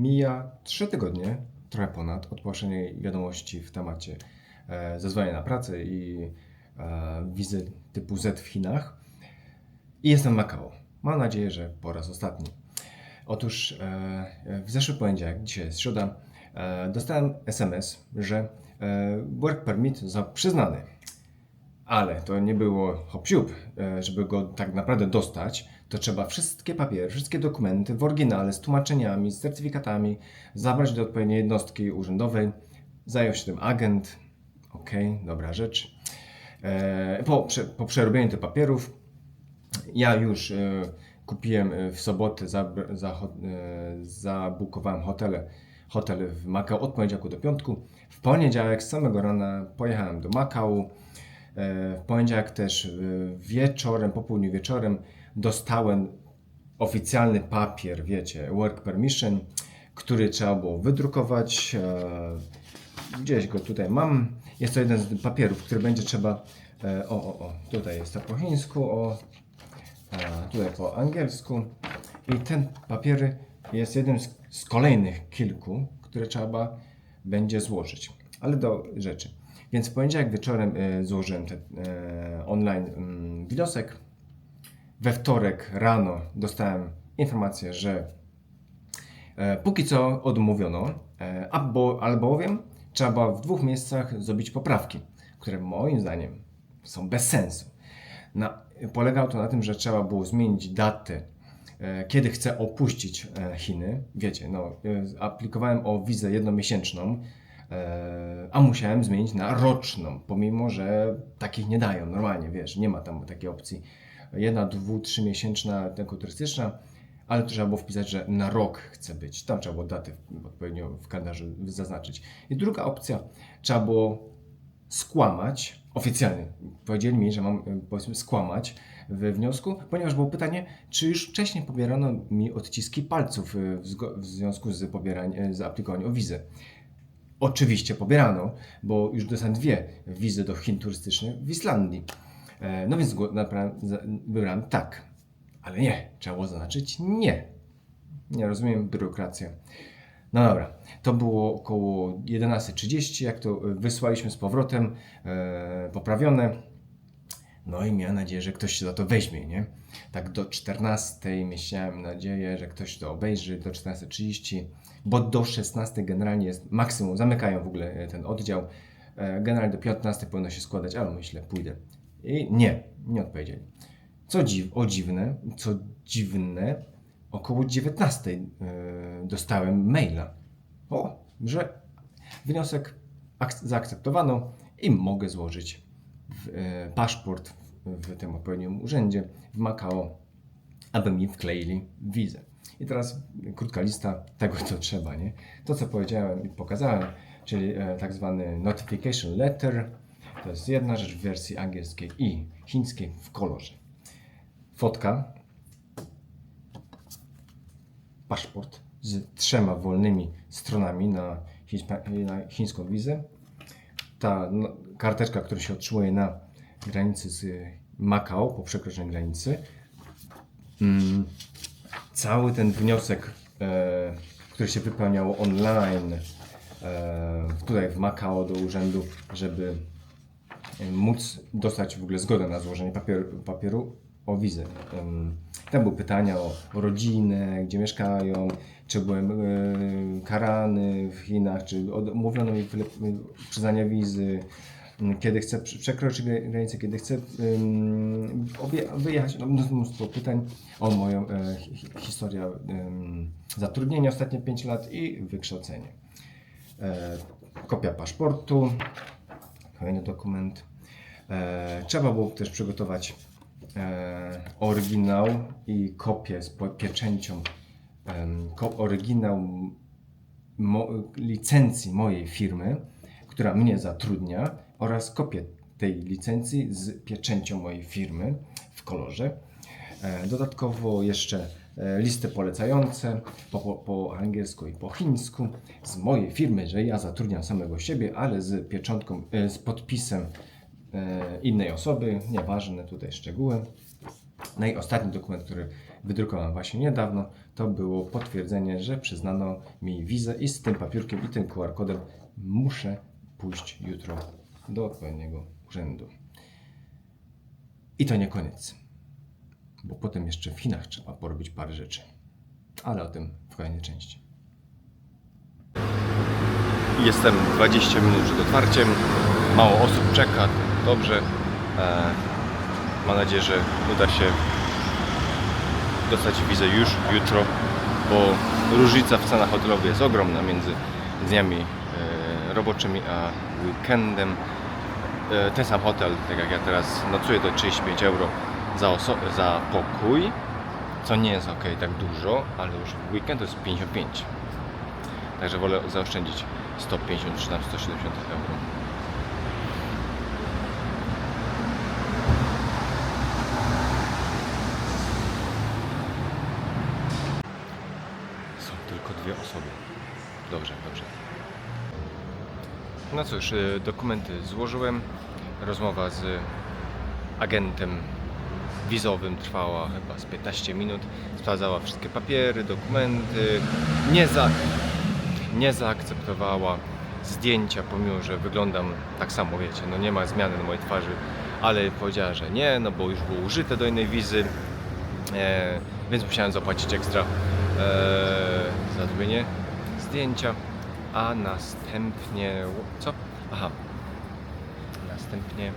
Mija 3 tygodnie, trochę ponad, od wiadomości w temacie e, zezwolenia na pracę i e, wizy typu Z w Chinach. I jestem w Makao. Mam nadzieję, że po raz ostatni. Otóż e, w zeszły poniedziałek, dzisiaj jest środa, e, dostałem SMS, że e, work permit został przyznany. Ale to nie było hop e, żeby go tak naprawdę dostać, to trzeba wszystkie papiery, wszystkie dokumenty w oryginale z tłumaczeniami, z certyfikatami zabrać do odpowiedniej jednostki urzędowej. Zajął się tym agent. Okej, dobra rzecz. E, Po, po przerobieniu tych papierów ja już e, kupiłem e, w sobotę, za, za, zabukowałem hotele, hotel w Makao od poniedziałku do piątku. W poniedziałek z samego rana pojechałem do Makao. W poniedziałek też wieczorem, po południu wieczorem dostałem oficjalny papier, wiecie, work permission, który trzeba było wydrukować. e, Gdzieś go tutaj mam. Jest to jeden z papierów, który będzie trzeba. e, O, o, o, tutaj jest to po chińsku, o, a tutaj po angielsku. I ten papiery jest jednym z, kolejnych kilku, które trzeba będzie złożyć. Ale do rzeczy. Więc w poniedziałek wieczorem e, złożyłem ten e, online mm, wniosek. We wtorek rano dostałem informację, że e, póki co odmówiono, e, albo, albowiem trzeba w dwóch miejscach zrobić poprawki, które moim zdaniem są bez sensu. Na, polegało to na tym, że trzeba było zmienić datę, e, kiedy chcę opuścić e, Chiny. Wiecie, no, e, aplikowałem o wizę jednomiesięczną, e, a musiałem zmienić na roczną, pomimo że takich nie dają normalnie, wiesz, nie ma tam takiej opcji. Jedna, dwu, trzy miesięczna, tylko turystyczna, ale trzeba było wpisać, że na rok chcę być. Tam trzeba było datę odpowiednio w kalendarzu zaznaczyć. I druga opcja, trzeba było skłamać, oficjalnie powiedzieli mi, że mam e, powiedzmy skłamać we wniosku, ponieważ było pytanie, czy już wcześniej pobierano mi odciski palców e, w, związku z pobieraniem, z aplikowaniem o wizę. Oczywiście pobierano, bo już dostałem dwie wizy do Chin turystycznych w Islandii. E, No więc wybrałem tak, ale nie, trzeba było zaznaczyć nie. Nie rozumiem biurokrację. No dobra, to było około 11.30, jak to e, wysłaliśmy z powrotem, e, poprawione. No i miałem nadzieję, że ktoś się za to weźmie, nie? Tak do 14.00 miałem nadzieję, że ktoś to obejrzy, do 14.30, bo do 16.00 generalnie jest maksimum, zamykają w ogóle ten oddział. Generalnie do 15.00 powinno się składać, ale myślę, pójdę. I nie, nie odpowiedzieli. Co dziw, o dziwne, co dziwne, około 19 yy, dostałem maila. O, że wniosek ak- zaakceptowano i mogę złożyć w, e, paszport w, w tym odpowiednim urzędzie w Makao, aby mi wkleili wizę. I teraz krótka lista tego, co trzeba, nie? To, co powiedziałem i pokazałem, czyli e, tak zwany notification letter, to jest jedna rzecz w wersji angielskiej i chińskiej w kolorze. Fotka, paszport z trzema wolnymi stronami na, na chińską wizę. Ta no, karteczka, która się otrzymuje na granicy z Makao po przekroczeniu granicy. Mm, cały ten wniosek, e, który się wypełniało online, e, tutaj w Makao do urzędu, żeby móc dostać w ogóle zgodę na złożenie papieru, papieru o wizę. Tam były pytania o, rodzinę, gdzie mieszkają, czy byłem e, karany w Chinach, czy odmówiono mi przyznania wizy, kiedy chcę prze- przekroczyć gra- granicę, kiedy chcę wyjechać. No, mnóstwo- pytań o moją e, hi- hi- historię zatrudnienia ostatnie 5 lat i wykształcenie. E, kopia paszportu, kolejny dokument. E, trzeba było też przygotować e, oryginał i kopię z pieczęcią, oryginał mo, licencji mojej firmy, która mnie zatrudnia oraz kopię tej licencji z pieczęcią mojej firmy w kolorze. E, Dodatkowo jeszcze listy polecające po, po, po angielsku i po chińsku z mojej firmy, że ja zatrudniam samego siebie, ale z pieczątką, z podpisem innej osoby, nieważne tutaj szczegóły. No i ostatni dokument, który wydrukowałem właśnie niedawno, to było potwierdzenie, że przyznano mi wizę i z tym papiurkiem i tym QR kodem muszę pójść jutro do odpowiedniego urzędu. I to nie koniec, bo potem jeszcze w Chinach trzeba porobić parę rzeczy, ale o tym w kolejnej części. Jestem 20 minut przed otwarciem. Mało osób czeka. Dobrze. E, mam nadzieję, że uda się dostać wizę już jutro, bo różnica w cenach hotelowych jest ogromna między dniami e, roboczymi a weekendem. E, ten sam hotel, tak jak ja teraz nocuję, to 35 euro za, za pokój, co nie jest ok, tak dużo, ale już w weekend to jest 55. Także wolę zaoszczędzić 150 czy tam 170 euro. Są tylko dwie osoby. Dobrze, dobrze. No cóż, y, dokumenty złożyłem. Rozmowa z agentem wizowym trwała chyba z 15 minut. Sprawdzała wszystkie papiery, dokumenty. Nie, za, nie zaakceptowała zdjęcia, pomimo że wyglądam tak samo, wiecie, no nie ma zmiany na mojej twarzy, ale powiedziała, że nie, no bo już było użyte do innej wizy, e, więc musiałem zapłacić ekstra e, za zrobienie zdjęcia, a następnie, co? Aha, następnie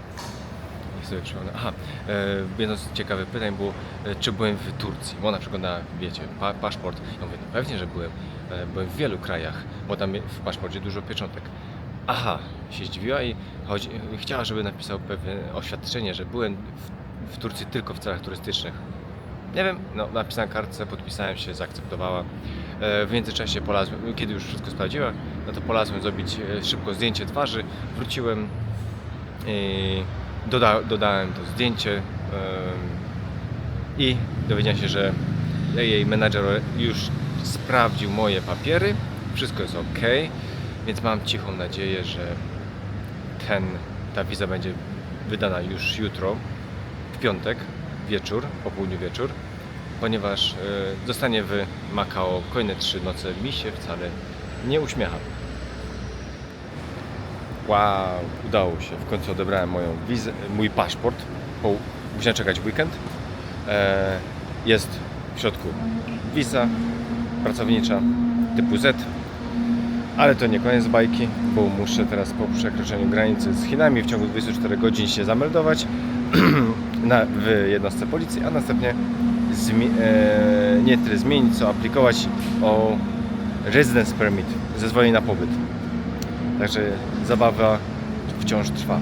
niech sobie przypomnę. Aha, e, jedno z ciekawych pytań było, e, czy byłem w Turcji. Bo ona przeglądała, wiecie, pa, paszport. Ja mówię, no pewnie, że byłem. E, byłem w wielu krajach, bo tam w paszporcie dużo pieczątek. Aha, się zdziwiła i chodzi, chciała, żeby napisał pewne oświadczenie, że byłem w, w Turcji tylko w celach turystycznych. Nie wiem, no napisałem kartce, podpisałem się, zaakceptowała. E, w międzyczasie polazłem, kiedy już wszystko sprawdziła, no to polazłem zrobić e, szybko zdjęcie twarzy, wróciłem i doda, dodałem to zdjęcie i dowiedziałem się, że jej menadżer już sprawdził moje papiery, wszystko jest ok, więc mam cichą nadzieję, że ten, ta wiza będzie wydana już jutro, w piątek, wieczór, po południu wieczór, ponieważ e, zostanie w Makao kolejne trzy noce mi się wcale nie uśmiecha. Wow, udało się. W końcu odebrałem moją wizę, mój paszport. Po, musiałem czekać weekend. E, jest w środku wiza pracownicza typu Z. Ale to nie koniec bajki, bo muszę teraz po przekroczeniu granicy z Chinami w ciągu 24 godzin się zameldować na, w jednostce policji, a następnie zmi- e, nie tyle zmienić, co aplikować o residence permit, zezwolenie na pobyt. Także zabawa wciąż trwa.